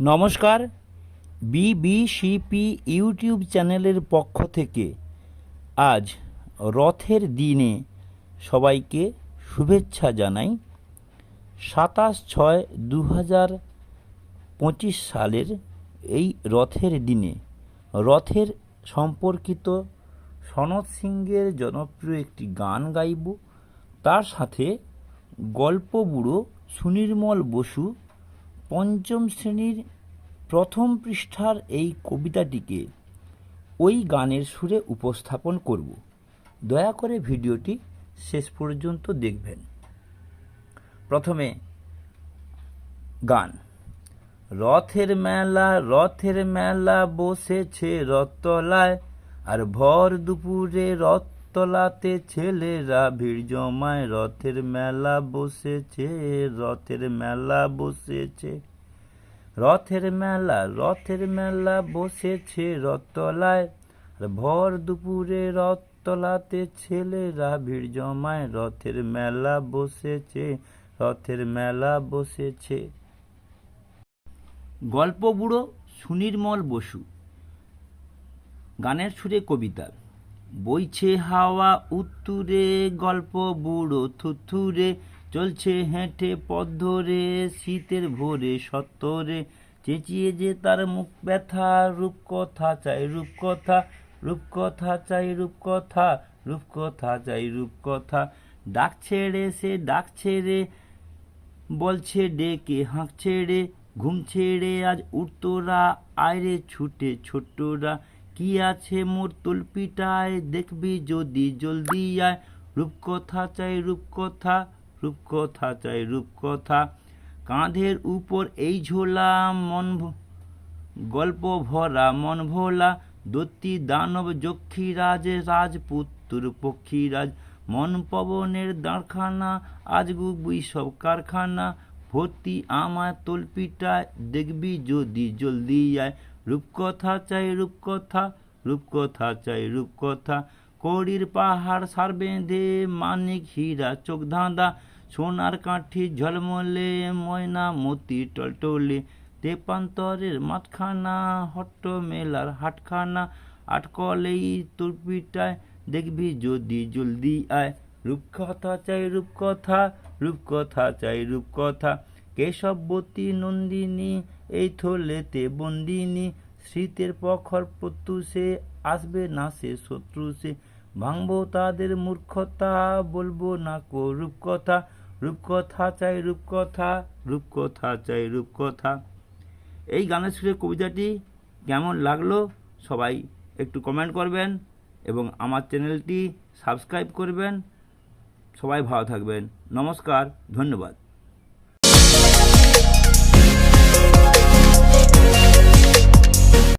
নমস্কার। বিবিসিপি ইউটিউব চ্যানেলের পক্ষ থেকে আজ রথের দিনে সবাইকে শুভেচ্ছা জানাই। সাতাশ ছয় দু হাজার পঁচিশ সালের এই রথের দিনে। রথের সম্পর্কিত সনৎ সিংহের জনপ্রিয় একটি গান গাইব। তার সাথে গল্প বুড়ো সুনির্মল বসু পঞ্চম শ্রেণির প্রথম পৃষ্ঠার এই কবিতাটিকে ওই গানের সুরে উপস্থাপন করব। দয়া করে ভিডিওটি শেষ পর্যন্ত দেখবেন। প্রথমে গান। রথের মেলা রথের মেলা বসেছে রথতলায়, আর ভর দুপুরে রথতলাতে ছেলেরা ভিড় জমায়, রথের মেলা বসেছে, রথের মেলা বসেছে। রথের মেলা রথের মেলা বসেছে রথতলায়। ভর দুপুরে রথতলাতে ছেলেরা ভিড় জমায়, রথের মেলা বসেছে, রথের মেলা বসেছে। গল্প বুড়ো সুনির্মল বসু, গানের সুরে কবিতা। বইছে হাওয়া উত্তুরে, গল্প বুড়ো থুথুরে, চলছে হেঁটে পথ ধরে শীতের ভোরে সত্তরে। চেঁচিয়ে যে তার মুখ ব্যথা, রূপকথা চাই রূপকথা রূপকথা চাই রূপকথা রূপকথা চাই রূপকথা। ডাক ছেড়ে সে ডাক ছেড়ে বলছে ডেকে হাঁক ছেড়ে ঘুম ছেড়ে আজ উঠতোরা আয়রে ছুটে ছোট্টরা। কি আছে মোর তলপিটায়? দেখবি যদি জলদি আয়। রূপকথা চাই রূপকথা রূপকথা চাই রূপকথা। কাঁধের উপর এই ঝোলা মন গল্প ভরা মন ভোলা। দত্তি দানব যক্ষীরাজ, রাজপুত্র পক্ষীরাজ। মন পবনের দাঁড়খানা আজ গুবই সব কারখানা। ভর্তি আমার তলপিটায়, দেখবি যদি জলদি আয়। রূপকথা চাই রূপকথা রূপকথা চাই রূপকথা। কড়ির পাহাড় সার বেঁধে মানিক হীরা চোখ ধাঁধা। সোনার কাঠি ঝলমলে ময়না মতি টলটলে। তেপান্তরের মাঠখানা, হট্ট মেলার হাটখানা। আটকলেই তুরপিটায় দেখবি যদি জলদি আয়। রূপকথা চাই রূপকথা রূপকথা চাই রূপকথা। কেশবতী নন্দিনী এই থলেতে বন্দিনী শীতের প্রখর প্রত্যুষে আসবে না সে শত্রু, সে ভাঙবো তাদের মূর্খতা, বলব না কো রূপকথা রূপকথা চাই রূপকথা রূপকথা চাই রূপকথা। এই গানের সুরে কবিতাটি কেমন লাগল সবাই একটু কমেন্ট করবেন এবং আমার চ্যানেলটি সাবস্ক্রাইব করবেন। সবাই ভালো থাকবেন। নমস্কার, ধন্যবাদ।